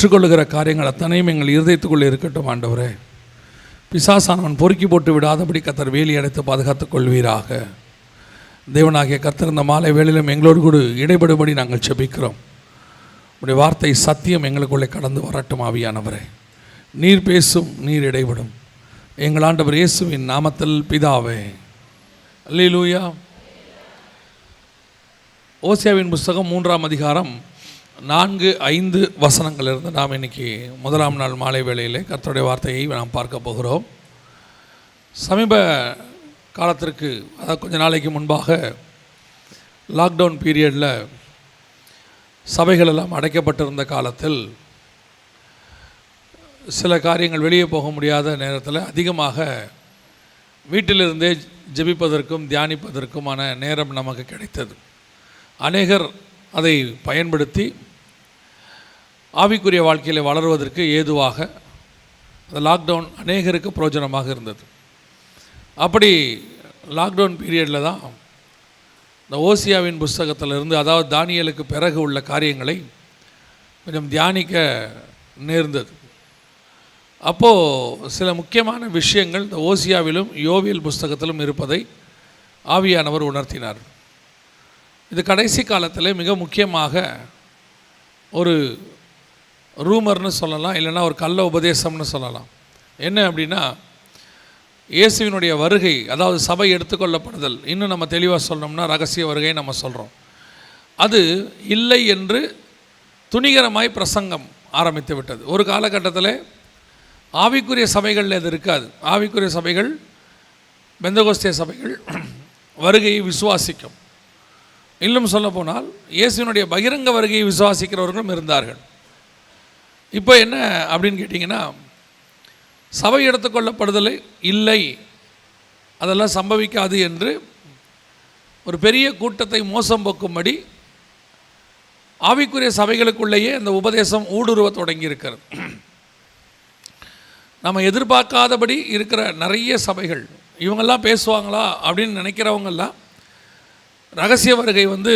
கற்றுக்கொள்ளுகிற காரியங்கள் அத்தனையும் எங்கள் இருதயத்துக்குள்ளே இருக்கட்டும் ஆண்டவரே. பிசாசானவன் பொறுக்கி போட்டு விடாதபடி கத்தர் வேலி அடைத்து பாதுகாத்துக் கொள்வீராக. தேவனாகிய கர்த்தர் இந்த மாலை வேலையிலும் எங்களோடு கூட இடைபடும்படி நாங்கள் செபிக்கிறோம். உடைய வார்த்தை சத்தியம் எங்களுக்குள்ளே கடந்து வரட்டும் ஆவியானவரே. நீர் பேசும் நீர் இடைபடும். எங்கள் ஆண்டவர் இயேசுவின் நாமத்தில் பிதாவே. அல்லேலூயா. ஓசியாவின் புஸ்தகம் மூன்றாம் அதிகாரம் நான்கு ஐந்து வசனங்களிலிருந்து நாம் இன்னைக்கு முதலாம் நாள் மாலை வேளையிலே கர்த்தருடைய வார்த்தையை நாம் பார்க்க போகிறோம். சமீப காலத்திற்கு அதாவது கொஞ்ச நாளைக்கு முன்பாக லாக்டவுன் பீரியடில் சபைகள் எல்லாம் அடைக்கப்பட்டிருந்த காலத்தில் சில காரியங்கள் வெளியே போக முடியாத நேரத்தில் அதிகமாக வீட்டிலிருந்தே ஜெபிப்பதற்கும் தியானிப்பதற்குமான நேரம் நமக்கு கிடைத்தது. அநேகர் அதை பயன்படுத்தி ஆவிக்குரிய வாழ்க்கையில் வளருவதற்கு ஏதுவாக அந்த லாக்டவுன் அநேகருக்கு பிரயோஜனமாக இருந்தது. அப்படி லாக்டவுன் பீரியடில் தான் இந்த ஓசியாவின் புஸ்தகத்திலிருந்து அதாவது தானியலுக்கு பிறகு உள்ள காரியங்களை கொஞ்சம் தியானிக்க நேர்ந்தது. அப்போது சில முக்கியமான விஷயங்கள் இந்த ஓசியாவிலும் யோவியல் புஸ்தகத்திலும் இருப்பதை ஆவியானவர் உணர்த்தினார். இது கடைசி காலத்தில் மிக முக்கியமாக ஒரு ரூமர்னு சொல்லலாம் இல்லைன்னா ஒரு கள்ள உபதேசம்னு சொல்லலாம். என்ன அப்படின்னா இயேசுவினுடைய வருகை அதாவது சபை எடுத்துக்கொள்ளப்படுதல். இன்னும் நம்ம தெளிவாக சொல்லணும்னா ரகசிய வருகை நம்ம சொல்கிறோம் அது இல்லை என்று துணிகரமாய் பிரசங்கம் ஆரம்பித்து விட்டது. ஒரு காலகட்டத்தில் ஆவிக்குரிய சபைகளில் அது இருக்காது. ஆவிக்குரிய சபைகள் பெந்தகோஸ்திய சபைகள் வருகையை விசுவாசிக்கும். இன்னும் சொல்ல போனால் இயேசுவினுடைய பகிரங்க வருகையை விசுவாசிக்கிறவர்களும் இருந்தார்கள். இப்போ என்ன அப்படின்னு கேட்டிங்கன்னா சபை எடுத்துக்கொள்ளப்படுதலை இல்லை அதெல்லாம் சம்பவிக்காது என்று ஒரு பெரிய கூட்டத்தை மோசம் போக்கும்படி ஆவிக்குரிய சபைகளுக்குள்ளேயே அந்த உபதேசம் ஊடுருவ தொடங்கியிருக்கிறது. நம்ம எதிர்பார்க்காதபடி இருக்கிற நிறைய சபைகள் இவங்கெல்லாம் பேசுவாங்களா அப்படின்னு நினைக்கிறவங்கெல்லாம் ரகசிய வருகை வந்து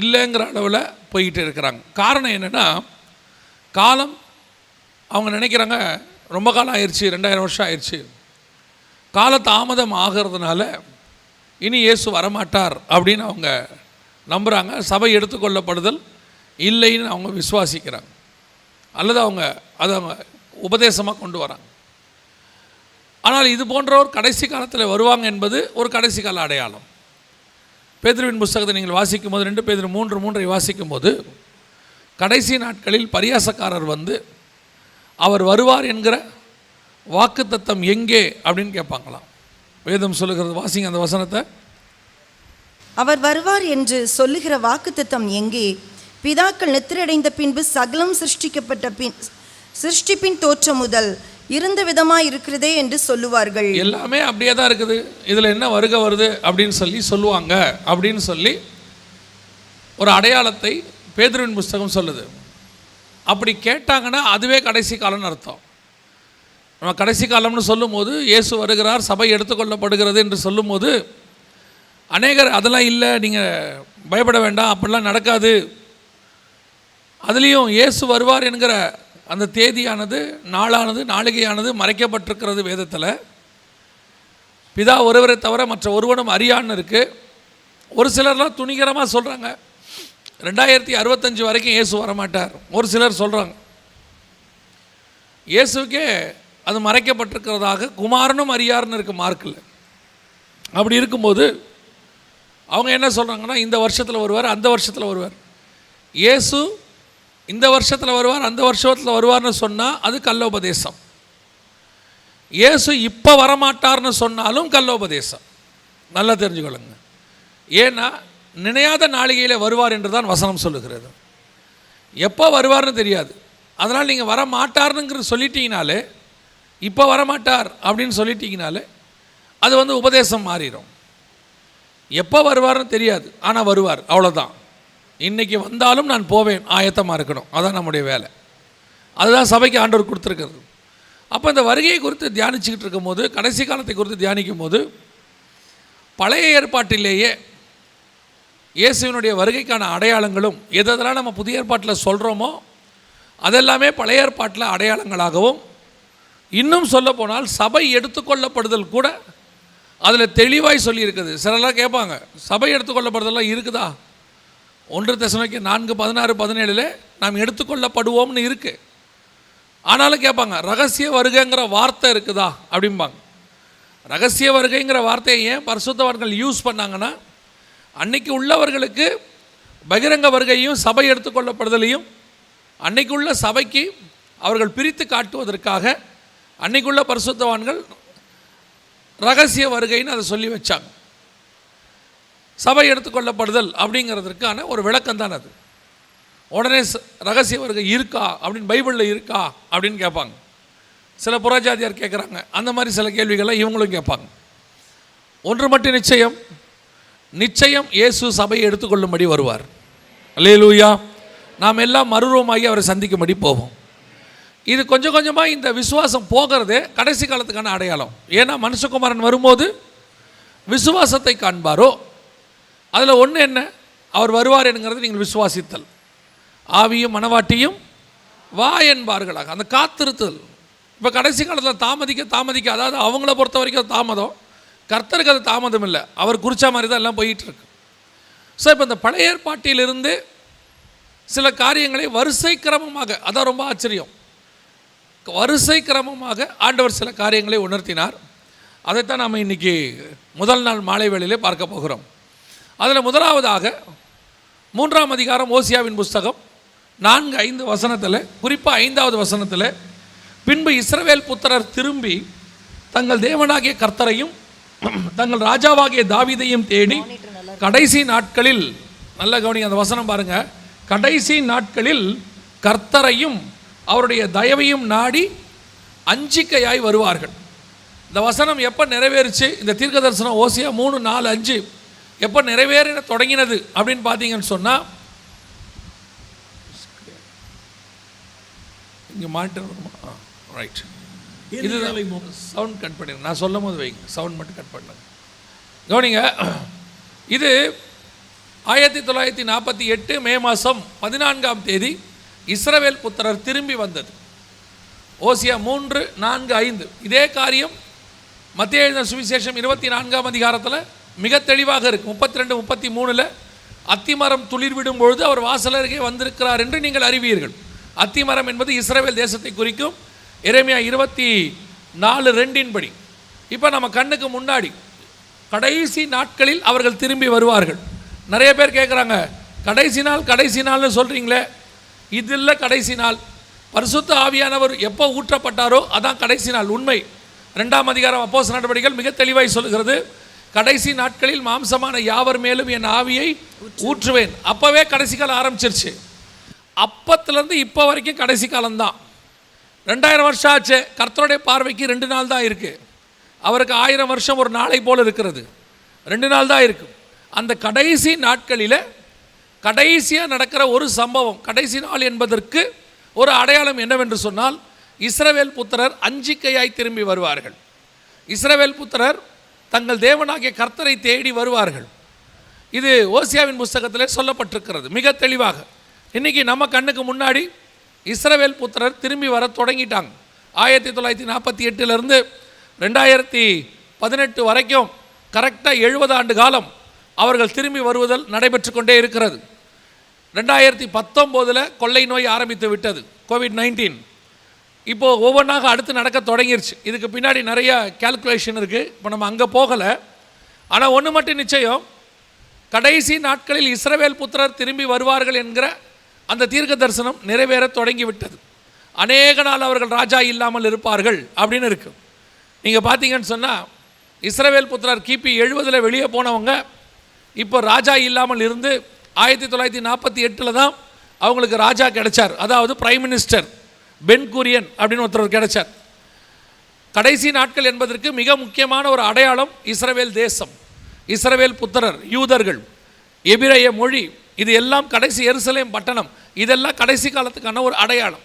இல்லைங்கிற அளவில் போய்கிட்டு இருக்கிறாங்க. காரணம் என்னென்னா காலம் அவங்க நினைக்கிறாங்க ரொம்ப காலம் ஆயிடுச்சு ரெண்டாயிரம் வருஷம் ஆயிடுச்சு கால தாமதம் ஆகிறதுனால இனி இயேசு வரமாட்டார் அப்படின்னு அவங்க நம்புகிறாங்க சபை எடுத்துக்கொள்ளப்படுதல் இல்லைன்னு அவங்க விசுவாசிக்கிறாங்க. அல்லது அவங்க அதை அவங்க உபதேசமாக கொண்டு வராங்க. ஆனால் இது போன்றவர் கடைசி காலத்தில் வருவாங்க என்பது ஒரு கடைசி கால அடையாளம். பேதிருவின் புஸ்தகத்தை நீங்கள் வாசிக்கும் போது ரெண்டு பேதிரு மூன்று மூன்றை வாசிக்கும் போது கடைசி நாட்களில் பரியாசக்காரர் வந்து அவர் வருவார் என்கிற வாக்குத்தத்தம் எங்கே அப்படின்னு கேட்பாங்களாம். வேதம் சொல்லுகிறது வாசிங்க அந்த வசனத்தை. அவர் வருவார் என்று சொல்லுகிற வாக்குத்தத்தம் எங்கே? பிதாக்கள் நித்திரடைந்த பின்பு சகலம் சிருஷ்டிக்கப்பட்ட பின் சிருஷ்டிப்பின் தோற்றம் முதல் இருந்த விதமாய் இருக்கிறதே என்று சொல்லுவார்கள். எல்லாமே அப்படியே தான் இருக்குது. இதில் என்ன வருக வருது அப்படின்னு சொல்லி சொல்லுவாங்க அப்படின்னு சொல்லி ஒரு அடையாளத்தை பேதுருவின் புஸ்தகம் சொல்லுது. அப்படி கேட்டாங்கன்னா அதுவே கடைசி காலம்னு அர்த்தம். நம்ம கடைசி காலம்னு சொல்லும்போது இயேசு வருகிறார் சபை எடுத்துக்கொள்ளப்படுகிறது என்று சொல்லும்போது அநேகர் அதெல்லாம் இல்லை நீங்கள் பயப்பட வேண்டாம் அப்படிலாம் நடக்காது. அதுலேயும் இயேசு வருவார் என்கிற அந்த தேதியானது நாளானது நாளிகையானது மறைக்கப்பட்டிருக்கிறது வேதத்தில். பிதா ஒருவரை தவிர மற்ற ஒருவனும் அறியான்னு இருக்குது ஒரு சிலர்லாம் துணிகரமாக சொல்கிறாங்க ரெண்டாயிரத்தி அறுபத்தஞ்சு வரைக்கும் இயேசு வரமாட்டார். ஒரு சிலர் சொல்கிறாங்க இயேசுக்கே அது மறைக்கப்பட்டிருக்கிறதாக குமாரனும் அறியார்னு இருக்குது மார்க்கில் அப்படி இருக்கும்போது அவங்க என்ன சொல்கிறாங்கன்னா இந்த வருஷத்தில் வருவார் அந்த வருஷத்தில் வருவார். இயேசு இந்த வருஷத்தில் வருவார் அந்த வருஷத்தில் வருவார்னு சொன்னால் அது கல்லோபதேசம். இயேசு இப்போ வரமாட்டார்னு சொன்னாலும் கல்லோபதேசம். நல்லா தெரிஞ்சுக்கொள்ளுங்க. ஏன்னா நினையாத நாளிகையில் வருவார் என்று தான் வசனம் சொல்லுகிறது. எப்போ வருவார்னு தெரியாது. அதனால் நீங்கள் வர மாட்டார்னுங்கிற சொல்லிட்டீங்கனாலே இப்போ வரமாட்டார் அப்படின்னு சொல்லிட்டீங்கனாலே அது வந்து உபதேசம் மாறிடும் எப்போ வருவார்னு தெரியாது. ஆனால் வருவார் அவ்வளோதான். இன்றைக்கி வந்தாலும் நான் போவேன் ஆயத்தமாக இருக்கணும். அதான் நம்முடைய வேலை. அதுதான் சபைக்கு ஆண்டவர் கொடுத்துருக்கிறது. அப்போ இந்த வருகையை குறித்து தியானிச்சுக்கிட்டு இருக்கும்போது கடைசி காலத்தை குறித்து தியானிக்கும் போது பழைய ஏற்பாட்டிலேயே இயேசுவினுடைய வருகைக்கான அடையாளங்களும் எதெல்லாம் நம்ம புதிய ஏற்பாட்டில் சொல்கிறோமோ அதெல்லாமே பழைய ஏற்பாட்டில் அடையாளங்களாகவும் இன்னும் சொல்ல போனால் சபை எடுத்துக்கொள்ளப்படுதல் கூட அதில் தெளிவாய் சொல்லியிருக்குது. சிலர்லாம் கேட்பாங்க சபை எடுத்துக்கொள்ளப்படுதெல்லாம் இருக்குதா? ஒன்று தசமைக்கு நான்கு பதினாறு பதினேழில் நாம் எடுத்துக்கொள்ளப்படுவோம்னு இருக்குது ஆனாலும் கேட்பாங்க ரகசிய வருகைங்கிற வார்த்தை இருக்குதா? அப்படிம்பாங்க. ரகசிய வருகைங்கிற வார்த்தையை ஏன் பரிசுத்தவர்கள் யூஸ் பண்ணாங்கன்னா அன்னைக்கு உள்ளவர்களுக்கு பகிரங்க வருகையும் சபை எடுத்துக்கொள்ளப்படுதலையும் அன்னைக்குள்ள சபைக்கு அவர்கள் பிரித்து காட்டுவதற்காக அன்னைக்குள்ள பரிசுத்தவான்கள் ரகசிய வருகைன்னு அதை சொல்லி வச்சாங்க. சபை எடுத்துக்கொள்ளப்படுதல் அப்படிங்கிறதுக்கான ஒரு விளக்கம் தான் அது. உடனே ரகசிய வருகை இருக்கா அப்படின்னு பைபிளில் இருக்கா அப்படின்னு கேட்பாங்க. சில புறஜாதியார் கேட்குறாங்க. அந்த மாதிரி சில கேள்விகளை இவங்களும் கேட்பாங்க. ஒன்று மட்டும் நிச்சயம் நிச்சயம் இயேசு சபையை எடுத்துக்கொள்ளும்படி வருவார். அல்லேலூயா. நாம் எல்லாம் மறுரூபமாகி அவரை சந்திக்கும்படி போவோம். இது கொஞ்சம் கொஞ்சமாக இந்த விசுவாசம் போகிறதே கடைசி காலத்துக்கான அடையாளம். ஏன்னா மனுஷகுமாரன் வரும்போது விசுவாசத்தை காண்பாரோ? அதில் ஒன்று என்ன? அவர் வருவார் என்கிறது நீங்கள் விசுவாசித்தல். ஆவியும் மனவாட்டியும் வா என்பார்களாக. அந்த காத்திருத்தல். இப்போ கடைசி காலத்தில் தாமதிக்க தாமதிக்க அதாவது அவங்கள பொறுத்த வரைக்கும் தாமதம். கர்த்தருக்கு அது தாமதம் இல்லை அவர் குறித்த மாதிரி தான் எல்லாம் போயிட்டு இருக்கு ஸோ இப்போ இந்த பழைய ஏற்பாட்டிலிருந்து சில காரியங்களை வரிசை கிரமமாக அதான் ரொம்ப ஆச்சரியம். வரிசை கிரமமாக ஆண்டவர் சில காரியங்களை உணர்த்தினார். அதைத்தான் நாம் இன்னைக்கு முதல் நாள் மாலை வேளையிலே பார்க்க போகிறோம். அதில் முதலாவதாக மூன்றாம் அதிகாரம் ஓசியாவின் புஸ்தகம் நான்கு ஐந்து வசனத்தில் குறிப்பாக ஐந்தாவது வசனத்தில் பின்பு இஸ்ரவேல் புத்திரர் திரும்பி தங்கள் தேவனாகிய கர்த்தரையும் தங்கள் ராஜாவாகிய தாவிதையும் தேடி கடைசி நாட்களில் நல்ல கவனிங்க அந்த வசனம் பாருங்க. கடைசி நாட்களில் கர்த்தரையும் அவருடைய தயவையும் நாடி அஞ்சிக்கையாய் வருவார்கள். இந்த வசனம் எப்போ நிறைவேறுச்சு? இந்த தீர்க்க தரிசனம் ஓசியா மூணு நாலு அஞ்சு. எப்போ நிறைவேற தொடங்கினது அப்படின்னு பார்த்தீங்கன்னு சொன்னால் இங்கே மாட்டு ரைட் இது சவுண்ட் கட் பண்ணிடுங்க நான் சொல்லும் போது வைங்க. சவுண்ட் மட்டும் கட் பண்ணுங்க. கவனிங்க. இது ஆயிரத்தி தொள்ளாயிரத்தி நாற்பத்தி எட்டு மே மாதம் பதினான்காம் தேதி இஸ்ரவேல் புத்திரர் திரும்பி வந்தது. ஓசியா மூன்று நான்கு ஐந்து. இதே காரியம் மத்திய எழுதின சுவிசேஷம் இருபத்தி நான்காம் அதிகாரத்தில் மிக தெளிவாக இருக்கு. முப்பத்தி ரெண்டு முப்பத்தி மூணில் அத்திமரம் துளிர் விடும் பொழுது அவர் வாசல் அருகே வந்திருக்கிறார் என்று நீங்கள் அறிவீர்கள். அத்திமரம் என்பது இஸ்ரவேல் தேசத்தை குறிக்கும் இறைமையா இருபத்தி நாலு ரெண்டின் படி. இப்போ நம்ம கண்ணுக்கு முன்னாடி கடைசி நாட்களில் அவர்கள் திரும்பி வருவார்கள். நிறைய பேர் கேட்குறாங்க கடைசி நாள் கடைசி நாள்னு சொல்கிறீங்களே இது இல்லை கடைசி நாள். பரிசுத்த ஆவியானவர் எப்போ ஊற்றப்பட்டாரோ அதான் கடைசி நாள். உண்மை. ரெண்டாம் அதிகாரம் அப்போஸ் நடவடிக்கைகள் மிக தெளிவாய் சொல்லுகிறது. கடைசி நாட்களில் மாம்சமான யாவர் மேலும் என் ஆவியை ஊற்றுவேன். அப்போவே கடைசி காலம் ஆரம்பிச்சிருச்சு. அப்பத்துலேருந்து இப்போ வரைக்கும் கடைசி காலம்தான். ரெண்டாயிரம் வருஷம் ஆச்சு. கர்த்தருடைய பார்வைக்கு ரெண்டு நாள் தான் இருக்குது அவருக்கு ஆயிரம் வருஷம் ஒரு நாளை போல் இருக்கிறது. ரெண்டு நாள் தான் இருக்கும் அந்த கடைசி நாட்களில் கடைசியாக நடக்கிற ஒரு சம்பவம் கடைசி நாள் என்பதற்கு ஒரு அடையாளம் என்னவென்று சொன்னால் இஸ்ரவேல் புத்திரர் அஞ்சிக்கையாய் திரும்பி வருவார்கள். இஸ்ரவேல் புத்திரர் தங்கள் தேவனாகிய கர்த்தரை தேடி வருவார்கள். இது ஓசியாவின் புஸ்தகத்தில் சொல்லப்பட்டிருக்கிறது மிக தெளிவாக. இன்னைக்கு நம்ம கண்ணுக்கு முன்னாடி இஸ்ரவேல் புத்திரர் திரும்பி வர தொடங்கிட்டாங்க. ஆயிரத்தி தொள்ளாயிரத்தி நாற்பத்தி எட்டுலேருந்து ரெண்டாயிரத்தி பதினெட்டு வரைக்கும் கரெக்டாக எழுபது ஆண்டு காலம் அவர்கள் திரும்பி வருவதல் நடைபெற்று கொண்டே இருக்கிறது. ரெண்டாயிரத்தி பத்தொம்போதில் கொள்ளை நோய் ஆரம்பித்து விட்டது கோவிட் நைன்டீன் இப்போது ஒவ்வொன்றாக அடுத்து நடக்க தொடங்கிருச்சு. இதுக்கு பின்னாடி நிறைய கேல்குலேஷன் இருக்குது இப்போ நம்ம அங்கே போகலை. ஆனால் ஒன்று மட்டும் நிச்சயம் கடைசி நாட்களில் இஸ்ரவேல் புத்திரர் திரும்பி வருவார்கள் என்கிற அந்த தீர்க்க தரிசனம் நிறைவேற தொடங்கிவிட்டது. அநேக நாள் அவர்கள் ராஜா இல்லாமல் இருப்பார்கள் அப்படின்னு இருக்குது நீங்கள் பார்த்தீங்கன்னு சொன்னால் இஸ்ரவேல் புத்திரர் கிபி எழுபதில் வெளியே போனவங்க இப்போ ராஜா இல்லாமல் இருந்து ஆயிரத்தி தொள்ளாயிரத்தி நாற்பத்தி எட்டில் தான் அவங்களுக்கு ராஜா கிடைச்சார். அதாவது பிரைம் மினிஸ்டர் பென் குரியன் அப்படின்னு ஒருத்தர் கிடைச்சார். கடைசி நாட்கள் என்பதற்கு மிக முக்கியமான ஒரு அடையாளம் இஸ்ரவேல் தேசம் இஸ்ரவேல் புத்திரர் யூதர்கள் எபிரேய மொழி இது எல்லாம் கடைசி எருசலேம் பட்டணம். இதெல்லாம் கடைசி காலத்துக்கான ஒரு அடையாளம்.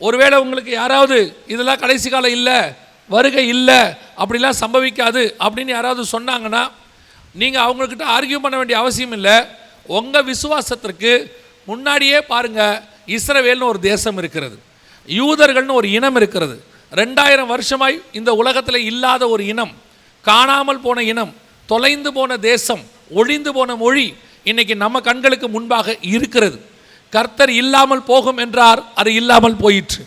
ஒருவேளை உங்களுக்கு யாராவது இதெல்லாம் கடைசி காலம் இல்லை வருகை இல்லை அப்படிலாம் சம்பவிக்காது அப்படின்னு யாராவது சொன்னாங்கன்னா நீங்கள் அவங்கக்கிட்ட ஆர்கியூ பண்ண வேண்டிய அவசியம் இல்லை. உங்கள் விசுவாசத்திற்கு முன்னாடியே பாருங்கள் இஸ்ரவேல்னு ஒரு தேசம் இருக்கிறது. யூதர்கள்னு ஒரு இனம் இருக்கிறது. ரெண்டாயிரம் வருஷமாய் இந்த உலகத்தில் இல்லாத ஒரு இனம் காணாமல் போன இனம் தொலைந்து போன தேசம் ஒழிந்து போன மொழி இன்னைக்கு நம்ம கண்களுக்கு முன்பாக இருக்கிறது. கர்த்தர் இல்லாமல் போகும் என்றார் அது இல்லாமல் போயிற்று.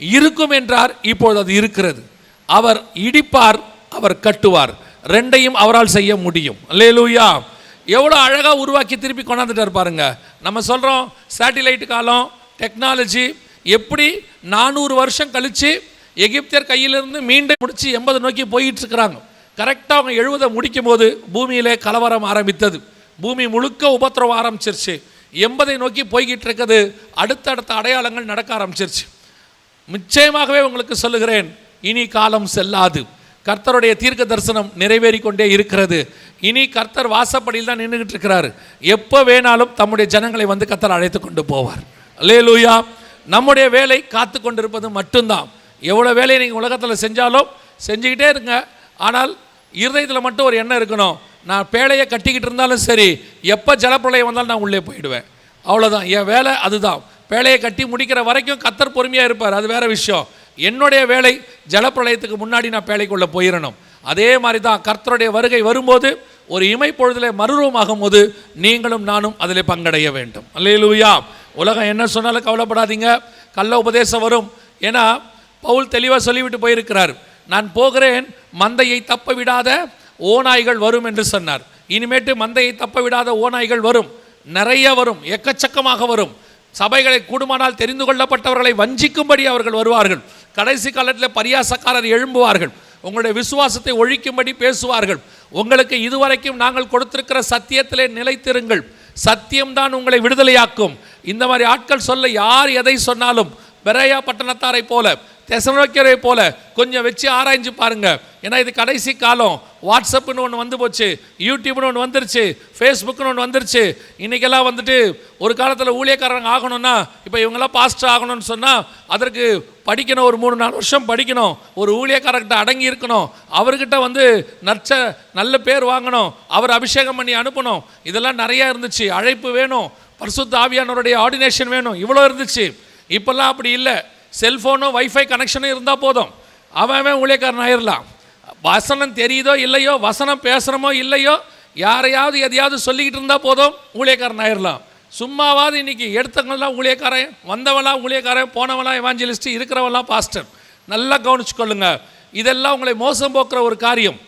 இருக்கும் என்றார் இப்பொழுது அது இருக்கிறது. அவர் இடிப்பார் அவர் கட்டுவார். ரெண்டையும் அவரால் செய்ய முடியும். லேலூயா எவ்வளோ அழகாக உருவாக்கி திருப்பி கொண்டாந்துட்டார் பாருங்க. நம்ம சொல்கிறோம் சேட்டிலைட் காலம் டெக்னாலஜி எப்படி நானூறு வருஷம் கழித்து எகிப்தியர் கையிலிருந்து மீண்டும் முடித்து எண்பது நோக்கி போயிட்டு இருக்கிறாங்க. கரெக்டாக அவங்க எழுபதை முடிக்கும் போது பூமியிலே கலவரம் ஆரம்பித்தது. பூமி முழுக்க உபத்திரவம் ஆரம்பிச்சிருச்சு. எண்பதை நோக்கி போய்கிட்டு இருக்குது அடுத்தடுத்த அடையாளங்கள் நடக்க ஆரம்பிச்சிருச்சு. நிச்சயமாகவே உங்களுக்கு சொல்லுகிறேன் இனி காலம் செல்லாது. கர்த்தருடைய தீர்க்க தரிசனம் நிறைவேறி கொண்டே இருக்கிறது. இனி கர்த்தர் வாசப்படியில் தான் நின்றுகிட்டு இருக்கிறாரு எப்போ வேணாலும் தம்முடைய ஜனங்களை வந்து கர்த்தர் அழைத்து கொண்டு போவார். லூயா நம்முடைய வேலை காத்து கொண்டிருப்பது மட்டும்தான். எவ்வளோ வேலையை நீங்கள் உலகத்தில் செஞ்சாலும் செஞ்சுக்கிட்டே இருங்க. ஆனால் இருதயத்தில் மட்டும் ஒரு எண்ணம் இருக்கணும். நான் பேழையை கட்டிக்கிட்டு இருந்தாலும் சரி எப்போ ஜலப்பிரளயம் வந்தாலும் நான் உள்ளே போயிடுவேன். அவ்வளோதான் என் வேலை அதுதான். பேழையை கட்டி முடிக்கிற வரைக்கும் கத்தர் பொறுமையாக இருப்பார். அது வேறு விஷயம். என்னுடைய வேலை ஜலப்பிரளயத்துக்கு முன்னாடி நான் பேழைக்குள்ளே போயிடணும் அதே மாதிரி தான் கர்த்தருடைய வருகை வரும்போது ஒரு இமைப்பொழுதில் மறுரூபமாகும் போது நீங்களும் நானும் அதில் பங்கடைய வேண்டும். அல்லையிலூயா உலகம் என்ன சொன்னாலும் கவலைப்படாதீங்க. கள்ள உபதேசம் வரும். ஏன்னா பவுல் தெளிவாக சொல்லிவிட்டு போயிருக்கிறார். நான் போகிறேன் மந்தையை தப்ப விடாத ஓநாய்கள் வரும் என்று சொன்னார். இனிமேட்டு மந்தையை தப்ப விடாத ஓநாய்கள் வரும். நிறைய வரும். எக்கச்சக்கமாக வரும். சபைகளை கூடுமானால் தெரிந்து கொள்ளப்பட்டவர்களை வஞ்சிக்கும்படி அவர்கள் வருவார்கள். கடைசி காலத்தில் பரியாசக்காரர் எழும்புவார்கள். உங்களுடைய விசுவாசத்தை ஒழிக்கும்படி பேசுவார்கள். உங்களுக்கு இதுவரைக்கும் நாங்கள் கொடுத்திருக்கிற சத்தியத்திலே நிலைத்திருங்கள். சத்தியம்தான் உங்களை விடுதலையாக்கும். இந்த மாதிரி ஆட்கள் சொல்ல யார் எதை சொன்னாலும் பெரையா பட்டணத்தாரை போல தெசனோக்கியரை போல கொஞ்சம் வச்சு ஆராய்ஞ்சு பாருங்க. ஏன்னா இது கடைசி காலம். வாட்ஸ்அப்னு ஒன்று வந்து போச்சு யூடியூப்னு ஒன்று வந்துருச்சு ஃபேஸ்புக்னு ஒன்று வந்துருச்சு. இன்றைக்கெல்லாம் வந்துட்டு ஒரு காலத்தில் ஊழியக்காரங்க ஆகணும்னா இப்போ இவங்கெல்லாம் பாஸ்டர் ஆகணும்னு சொன்னால் அதற்கு படிக்கணும் ஒரு மூணு நாலு வருஷம் படிக்கணும். ஒரு ஊழியக்காரர்கிட்ட அடங்கி இருக்கணும். அவர்கிட்ட வந்து நற்ச நல்ல பேர் வாங்கணும். அவர் அபிஷேகம் பண்ணி அனுப்பணும். இதெல்லாம் நிறையா இருந்துச்சு. அழைப்பு வேணும். பரிசுத்த ஆவியானவருடைய ஆர்டினேஷன் வேணும். இவ்வளோ இருந்துச்சு. இப்போல்லாம் அப்படி இல்லை. செல்ஃபோனும் வைஃபை கனெக்ஷனும் இருந்தால் போதும். அவன் அவன் ஊழியக்காரன் ஆயிடலாம் வசனம் தெரியுதோ இல்லையோ வசனம் பேசுகிறோமோ இல்லையோ யாரையாவது எதையாவது சொல்லிக்கிட்டு இருந்தால் போதும் ஊழியக்காரன் ஆயிடலாம் சும்மாவாவது இன்னைக்கு எடுத்தவங்களாம் ஊழியக்காரன் வந்தவளாம் ஊழியக்காரன் போனவளாம் எவாஞ்சலிஸ்ட் இருக்கிறவெல்லாம் பாஸ்டர் நல்லா கவனிச்சு கொள்ளுங்கள் இதெல்லாம் உங்களை மோசம் போக்குற ஒரு காரியம்.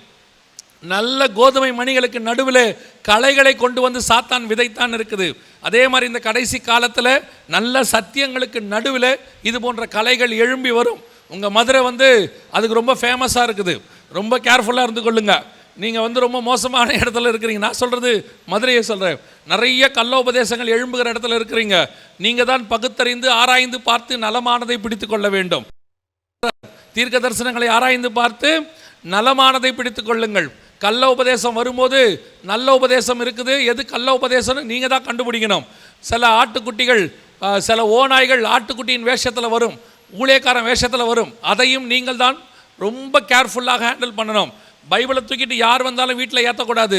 நல்ல கோதுமை மணிகளுக்கு நடுவில் களைகளை கொண்டு வந்து சாத்தான் விதைத்தான் இருக்குது. அதே மாதிரி இந்த கடைசி காலத்தில் நல்ல சத்தியங்களுக்கு நடுவில் இது போன்ற கலைகள் எழும்பி வரும். உங்கள் மதுரை வந்து அதுக்கு ரொம்ப ஃபேமஸாக இருக்குது. ரொம்ப கேர்ஃபுல்லாக இருந்து கொள்ளுங்க. நீங்கள் வந்து ரொம்ப மோசமான இடத்துல இருக்கிறீங்க. நான் சொல்கிறது மதுரையை சொல்கிறேன் நிறைய கள்ள உபதேசங்கள் எழும்புகிற இடத்துல இருக்கிறீங்க. நீங்கள் தான் பகுத்தறிந்து ஆராய்ந்து பார்த்து நலமானதை பிடித்து கொள்ள வேண்டும். தீர்க்க தரிசனங்களை ஆராய்ந்து பார்த்து நலமானதை பிடித்து கொள்ளுங்கள். கள்ள உபதேசம் வரும்போது நல்ல உபதேசம் இருக்குது. எது கள்ள உபதேசம்னு நீங்கள் தான் கண்டுபிடிக்கணும். சில ஆட்டுக்குட்டிகள் சில ஓநாய்கள் ஆட்டுக்குட்டியின் வேஷத்தில் வரும். ஊழியக்காரன் வேஷத்தில் வரும். அதையும் நீங்கள் தான் ரொம்ப கேர்ஃபுல்லாக ஹேண்டில் பண்ணணும். பைபிளை தூக்கிட்டு யார் வந்தாலும் வீட்டில் ஏற்றக்கூடாது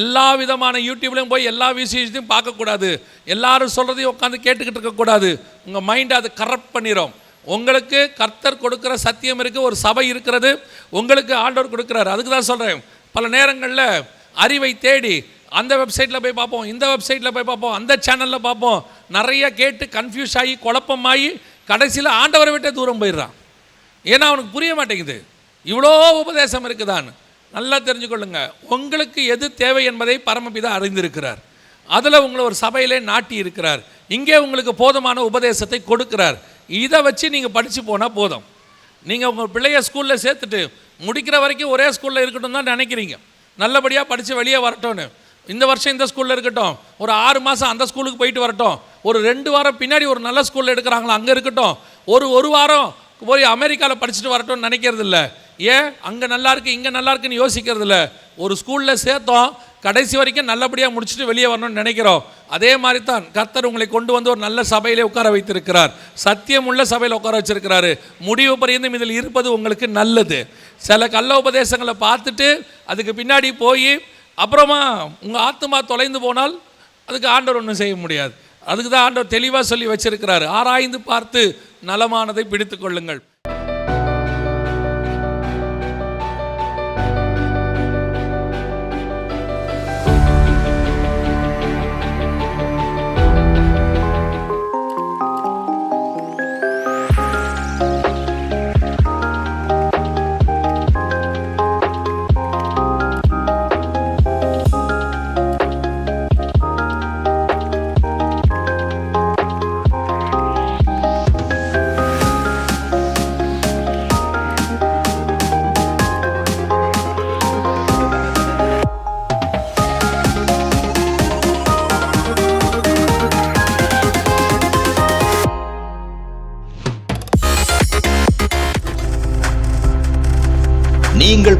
எல்லா விதமான யூடியூப்லேயும் போய் எல்லா விஷயத்தையும் பார்க்கக்கூடாது. எல்லாரும் சொல்கிறதையும் உட்காந்து கேட்டுக்கிட்டு இருக்கக்கூடாது. உங்கள் மைண்டை அது கரப்ட் பண்ணிடும் உங்களுக்கு கர்த்தர் கொடுக்குற சத்தியம் இருக்குது ஒரு சபை இருக்கிறது. உங்களுக்கு ஆண்டவர் கொடுக்குறாரு. அதுக்கு தான் சொல்கிறேன் பல நேரங்களில் அறிவை தேடி அந்த வெப்சைட்டில் போய் பார்ப்போம் இந்த வெப்சைட்டில் போய் பார்ப்போம் அந்த சேனலில் பார்ப்போம். நிறைய கேட்டு கன்ஃபியூஸ் ஆகி குழப்பமாகி கடைசியில் ஆண்டவரை விட்டே தூரம் போயிடுறான். ஏன்னா அவனுக்கு புரிய மாட்டேங்குது. இவ்வளோ உபதேசம் இருக்குதான்னு. நல்லா தெரிஞ்சுக்கொள்ளுங்க. உங்களுக்கு எது தேவை என்பதை பரமபிதா அறிந்திருக்கிறார். அதில் உங்களை ஒரு சபையிலே நாட்டி இருக்கிறார். இங்கே உங்களுக்கு போதுமான உபதேசத்தை கொடுக்கிறார். இதை வச்சு நீங்கள் படித்து போனால் போதும். நீங்கள் உங்கள் பிள்ளைய ஸ்கூலில் சேர்த்துட்டு முடிக்கிற வரைக்கும் ஒரே ஸ்கூலில் இருக்கட்டும் தான் நினைக்கிறீங்க. நல்லபடியாக படித்து வெளியே வரட்டும்னு. இந்த வருஷம் இந்த ஸ்கூலில் இருக்கட்டும். ஒரு ஆறு மாதம் அந்த ஸ்கூலுக்கு போயிட்டு வரட்டும். ஒரு ரெண்டு வாரம் பின்னாடி ஒரு நல்ல ஸ்கூலில் எடுக்கிறாங்களா அங்கே இருக்கட்டும். ஒரு ஒரு வாரம் போய் அமெரிக்காவில் படிச்சுட்டு வரட்டும்னு நினைக்கிறது இல்லை ஏன்? அங்கே நல்லாயிருக்கு இங்கே நல்லா இருக்குன்னு யோசிக்கிறது இல்லை ஒரு ஸ்கூலில் சேர்த்தோம். கடைசி வரைக்கும் நல்லபடியாக முடிச்சுட்டு வெளியே வரணும்னு நினைக்கிறோம். அதே மாதிரி தான் கர்த்தர் உங்களை கொண்டு வந்து ஒரு நல்ல சபையிலே உட்கார வைத்திருக்கிறார். சத்தியம் உள்ள சபையில் உட்கார வச்சிருக்கிறாரு. முடிவு பரியந்தம் இதில் இருப்பது உங்களுக்கு நல்லது. சில கள்ள உபதேசங்களை பார்த்துட்டு அதுக்கு பின்னாடி போய் அப்புறமா உங்கள் ஆத்மா தொலைந்து போனால் அதுக்கு ஆண்டவர் ஒன்றும் செய்ய முடியாது. அதுக்கு தான் ஆண்டவர் தெளிவாக சொல்லி வச்சுருக்கிறாரு. ஆராய்ந்து பார்த்து நலமானதை பிடித்து கொள்ளுங்கள்.